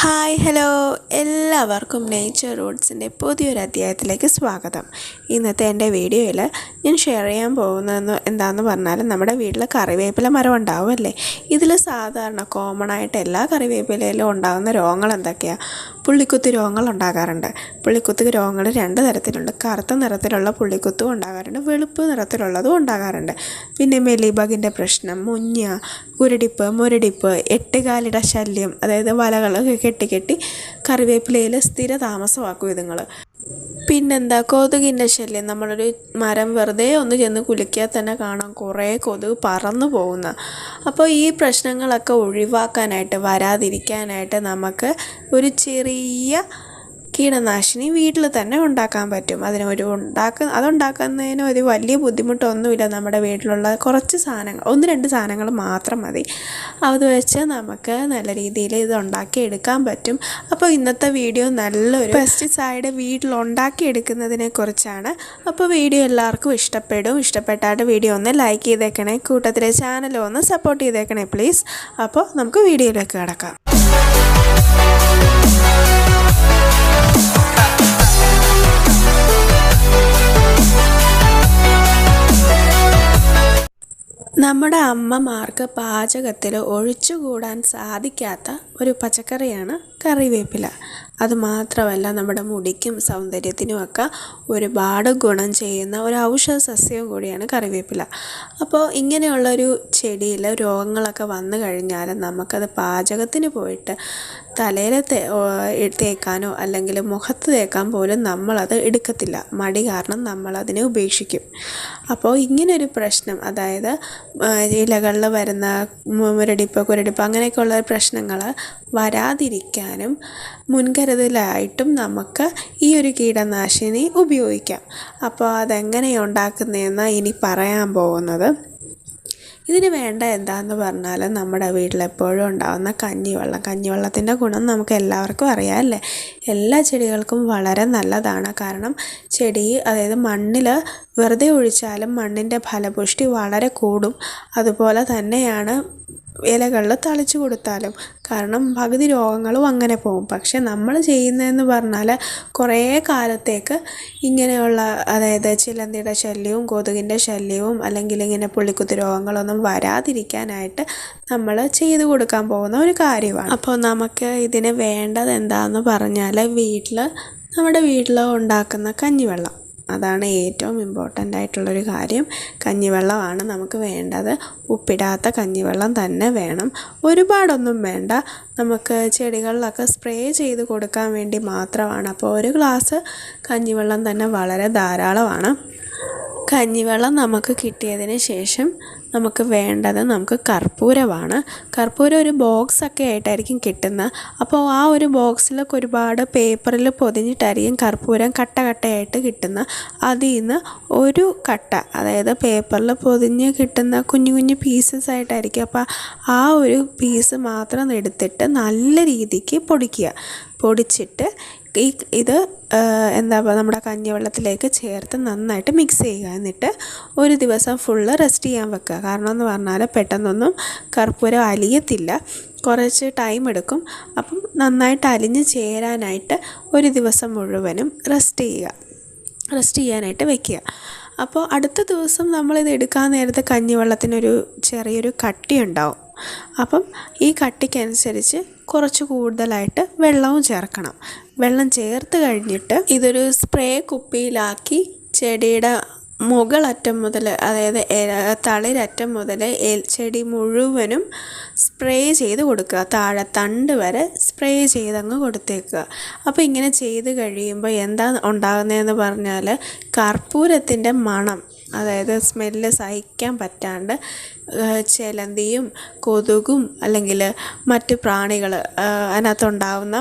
Hi hello. എല്ലാവർക്കും nature റൂട്ട്സിന്റെ പുതിയൊരു അധ്യായത്തിലേക്ക് സ്വാഗതം. ഇന്നത്തെ എന്റെ വീഡിയോയിൽ ഞാൻ ഷെയർ ചെയ്യാൻ പോകുന്നതെന്ന് എന്താണെന്ന് പറഞ്ഞാൽ നമ്മുടെ വീട്ടിൽ കറിവേപ്പില മരം ഉണ്ടാവുമല്ലേ ഇതിൽ സാധാരണ കോമൺ ആയിട്ട് എല്ലാ കറിവേപ്പിലയിലും ഉണ്ടാകുന്ന രോഗങ്ങൾ എന്തൊക്കെയാണ് പുള്ളിക്കുത്ത് രോഗങ്ങൾ ഉണ്ടാകാറുണ്ട്. പുള്ളിക്കുത്ത് രോഗങ്ങൾ രണ്ട് തരത്തിലുണ്ട്. കറുത്ത നിറത്തിലുള്ള പുള്ളിക്കുത്തും ഉണ്ടാകാറുണ്ട്. വെളുപ്പ് നിറത്തിലുള്ളതും ഉണ്ടാകാറുണ്ട്. പിന്നെ മെലിബഗിന്റെ പ്രശ്നം മുഞ്ഞ കുരടിപ്പ് മുരടിപ്പ് എട്ടുകാലിട ശല്യം അതായത് വലകൾ കെട്ടി കെട്ടി കറിവേപ്പിലയിൽ സ്ഥിര താമസമാക്കും ഇതുങ്ങൾ. പിന്നെന്താ കൊതുകിന്റെ ശല്യം. നമ്മളൊരു മരം വെറുതെ ഒന്ന് ചെന്ന് കുലുക്കിയാൽ തന്നെ കാണാം കുറേ കൊതുക് പറന്നു പോകുന്ന. അപ്പോൾ ഈ പ്രശ്നങ്ങളൊക്കെ ഒഴിവാക്കാനായിട്ട് വരാതിരിക്കാനായിട്ട് നമുക്ക് ഒരു ചെറിയ കീടനാശിനി വീട്ടിൽ തന്നെ ഉണ്ടാക്കാൻ പറ്റും. അതിന് ഒരു ഉണ്ടാക്ക അതുണ്ടാക്കുന്നതിന് ഒരു വലിയ ബുദ്ധിമുട്ടൊന്നുമില്ല. നമ്മുടെ വീട്ടിലുള്ള കുറച്ച് സാധനങ്ങൾ ഒന്ന് രണ്ട് സാധനങ്ങൾ മാത്രം മതി. അത് വെച്ച് നമുക്ക് നല്ല രീതിയിൽ ഇത് ഉണ്ടാക്കിയെടുക്കാൻ പറ്റും. അപ്പോൾ ഇന്നത്തെ വീഡിയോ നല്ലൊരു പെസ്റ്റിസൈഡ് വീട്ടിൽ ഉണ്ടാക്കിയെടുക്കുന്നതിനെ കുറിച്ചാണ്. അപ്പോൾ വീഡിയോ എല്ലാവർക്കും ഇഷ്ടപ്പെടും. ഇഷ്ടപ്പെട്ടാട്ട് വീഡിയോ ഒന്ന് ലൈക്ക് ചെയ്തേക്കണേ. കൂട്ടത്തിലെ ചാനൽ ഒന്ന് സപ്പോർട്ട് ചെയ്തേക്കണേ പ്ലീസ് അപ്പോൾ നമുക്ക് വീഡിയോയിലേക്ക് കിടക്കാം. നമ്മുടെ അമ്മമാർക്ക് പാചകത്തിൽ ഒഴിച്ചുകൂടാൻ സാധിക്കാത്ത ഒരു പച്ചക്കറിയാണ് കറിവേപ്പില. അതുമാത്രമല്ല നമ്മുടെ മുടിക്കും സൗന്ദര്യത്തിനുമൊക്കെ ഒരുപാട് ഗുണം ചെയ്യുന്ന ഒരു ഔഷധ സസ്യവും കൂടിയാണ് കറിവേപ്പില. അപ്പോൾ ഇങ്ങനെയുള്ളൊരു ചെടിയിൽ രോഗങ്ങളൊക്കെ വന്നു കഴിഞ്ഞാൽ നമുക്കത് പാചകത്തിന് പോയിട്ട് തലയിൽ തേക്കാനോ അല്ലെങ്കിൽ മുഖത്ത് തേക്കാൻ പോലും നമ്മളത് എടുക്കത്തില്ല. മടി കാരണം നമ്മളതിനെ ഉപേക്ഷിക്കും. അപ്പോൾ ഇങ്ങനൊരു പ്രശ്നം അതായത് ഇലകളിൽ വരുന്ന മുരടിപ്പ് കുരടിപ്പ് അങ്ങനെയൊക്കെയുള്ള പ്രശ്നങ്ങൾ വരാതിരിക്കാനും മുൻകരുതലായിട്ടും നമുക്ക് ഈ ഒരു കീടനാശിനി ഉപയോഗിക്കാം. അപ്പോൾ അതെങ്ങനെയാണ് ഉണ്ടാക്കുന്നതെന്നാണ് ഇനി പറയാൻ പോകുന്നത്. ഇതിന് വേണ്ട എന്താന്ന് പറഞ്ഞാൽ നമ്മുടെ വീട്ടിലെപ്പോഴും ഉണ്ടാകുന്ന കഞ്ഞിവെള്ളം. കഞ്ഞിവെള്ളത്തിന്റെ ഗുണം നമുക്ക് എല്ലാവർക്കും അറിയാം അല്ലേ? എല്ലാ ചെടികൾക്കും വളരെ നല്ലതാണ്. കാരണം ചെടി അതായത് മണ്ണിൽ വെറുതെ ഒഴിച്ചാലും മണ്ണിന്റെ ഫലപുഷ്ടി വളരെ കൂടും. അതുപോലെ തന്നെയാണ് ഇലകളിൽ തളിച്ചു കൊടുത്താലും കാരണം പകുതി രോഗങ്ങളും അങ്ങനെ പോകും. പക്ഷെ നമ്മൾ ചെയ്യുന്നതെന്ന് പറഞ്ഞാൽ കുറേ കാലത്തേക്ക് ഇങ്ങനെയുള്ള അതായത് ചിലന്തിയുടെ ശല്യവും കൊതുകിന്റെ ശല്യവും അല്ലെങ്കിൽ ഇങ്ങനെ പുള്ളിക്കുത്തി രോഗങ്ങളൊന്നും വരാതിരിക്കാനായിട്ട് നമ്മൾ ചെയ്തു കൊടുക്കാൻ പോകുന്ന ഒരു കാര്യമാണ്. അപ്പോൾ നമുക്ക് ഇതിന് വേണ്ടത് എന്താണെന്ന് പറഞ്ഞാൽ വീട്ടിൽ നമ്മുടെ വീട്ടിൽ ഉണ്ടാക്കുന്ന കഞ്ഞിവെള്ളം. അതാണ് ഏറ്റവും ഇമ്പോർട്ടന്റ് ആയിട്ടുള്ളൊരു കാര്യം. കഞ്ഞിവെള്ളമാണ് നമുക്ക് വേണ്ടത്. ഉപ്പിടാത്ത കഞ്ഞിവെള്ളം തന്നെ വേണം. ഒരുപാടൊന്നും വേണ്ട. നമുക്ക് ചെടികളിലൊക്കെ സ്പ്രേ ചെയ്ത് കൊടുക്കാൻ വേണ്ടി മാത്രമാണ്. അപ്പോൾ ഒരു ഗ്ലാസ് കഞ്ഞിവെള്ളം തന്നെ വളരെ ധാരാളമാണ്. കഞ്ഞിവെള്ളം നമുക്ക് കിട്ടിയതിന് ശേഷം നമുക്ക് വേണ്ടത് നമുക്ക് കർപ്പൂരമാണ്. കർപ്പൂരം ഒരു ബോക്സൊക്കെ ആയിട്ടായിരിക്കും കിട്ടുന്നത്. അപ്പോൾ ആ ഒരു ബോക്സിലൊക്കെ ഒരുപാട് പേപ്പറിൽ പൊതിഞ്ഞിട്ടായിരിക്കും കർപ്പൂരം കട്ട കട്ടയായിട്ട് കിട്ടുന്നത്. അതിൽ നിന്ന് ഒരു കട്ട അതായത് പേപ്പറിൽ പൊതിഞ്ഞ് കിട്ടുന്ന കുഞ്ഞു കുഞ്ഞു പീസസ് ആയിട്ടായിരിക്കും. അപ്പോൾ ആ ഒരു പീസ് മാത്രം എടുത്തിട്ട് നല്ല രീതിക്ക് പൊടിക്കുക. പൊടിച്ചിട്ട് ഈ ഇത് എന്താ നമ്മുടെ കഞ്ഞിവെള്ളത്തിലേക്ക് ചേർത്ത് നന്നായിട്ട് മിക്സ് ചെയ്യുക. എന്നിട്ട് ഒരു ദിവസം ഫുള്ള് റെസ്റ്റ് ചെയ്യാൻ വെക്കുക. കാരണം എന്ന് പറഞ്ഞാൽ പെട്ടെന്നൊന്നും കർപ്പൂരം അലിയത്തില്ല. കുറച്ച് ടൈം എടുക്കും. അപ്പം നന്നായിട്ട് അലിഞ്ഞ് ചേരാനായിട്ട് ഒരു ദിവസം മുഴുവനും റെസ്റ്റ് ചെയ്യുക. റെസ്റ്റ് ചെയ്യാനായിട്ട് വെക്കുക. അപ്പോൾ അടുത്ത ദിവസം നമ്മളിത് എടുക്കാൻ നേരത്തെ കഞ്ഞിവെള്ളത്തിനൊരു ചെറിയൊരു കട്ടി ഉണ്ടാവും. അപ്പം ഈ കട്ടിക്കനുസരിച്ച് കുറച്ച് കൂടുതലായിട്ട് വെള്ളവും ചേർക്കണം. വെള്ളം ചേർത്ത് കഴിഞ്ഞിട്ട് ഇതൊരു സ്പ്രേ കുപ്പിയിലാക്കി ചെടിയുടെ മുകളറ്റം മുതൽ അതായത് തളിരറ്റം മുതൽ ചെടി മുഴുവനും സ്പ്രേ ചെയ്ത് കൊടുക്കുക. താഴെ തണ്ട് വരെ സ്പ്രേ ചെയ്തങ്ങ് കൊടുത്തേക്കുക. അപ്പോൾ ഇങ്ങനെ ചെയ്ത് കഴിയുമ്പോൾ എന്താ ഉണ്ടാകുന്നതെന്ന് പറഞ്ഞാൽ കർപ്പൂരത്തിന്റെ മണം അതായത് സ്മെല്ല് സഹിക്കാൻ പറ്റാണ്ട് ചിലന്തിയും കൊതുകും അല്ലെങ്കിൽ മറ്റ് പ്രാണികൾ അതിനകത്തുണ്ടാവുന്ന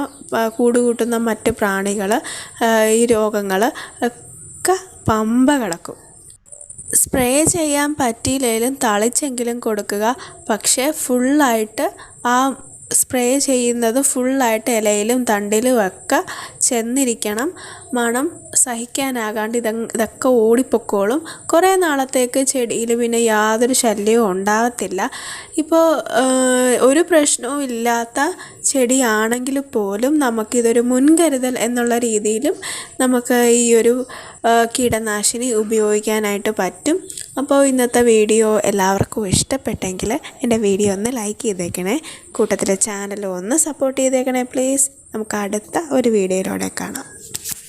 കൂടുകൂട്ടുന്ന മറ്റ് പ്രാണികൾ ഈ രോഗങ്ങൾ പമ്പ കിടക്കും. സ്പ്രേ ചെയ്യാൻ പറ്റിയില്ലെങ്കിലും തളിച്ചെങ്കിലും കൊടുക്കുക. പക്ഷേ ഫുള്ളായിട്ട് ആ സ്പ്രേ ചെയ്യുന്നത് ഫുള്ളായിട്ട് ഇലയിലും തണ്ടിലും ഒക്കെ ചെന്നിരിക്കണം. മണം സഹിക്കാനാകാണ്ട് ഇത ഇതൊക്കെ ഓടിപ്പൊക്കോളും. കുറേ നാളത്തേക്ക് ചെടിയിൽ പിന്നെ യാതൊരു ശല്യവും ഉണ്ടാകത്തില്ല. ഇപ്പോൾ ഒരു പ്രശ്നവും ഇല്ലാത്ത ചെടിയാണെങ്കിൽ പോലും നമുക്കിതൊരു മുൻകരുതൽ എന്നുള്ള രീതിയിലും നമുക്ക് ഈ ഒരു കീടനാശിനി ഉപയോഗിക്കാനായിട്ട് പറ്റും. അപ്പോൾ ഇന്നത്തെ വീഡിയോ എല്ലാവർക്കും ഇഷ്ടപ്പെട്ടെങ്കിൽ എന്റെ വീഡിയോ ഒന്ന് ലൈക്ക് ചെയ്തേക്കണേ. കൂട്ടത്തിലെ ചാനലും ഒന്ന് സപ്പോർട്ട് ചെയ്തേക്കണേ പ്ലീസ് നമുക്ക് അടുത്ത ഒരു വീഡിയോയിലൂടെ കാണാം.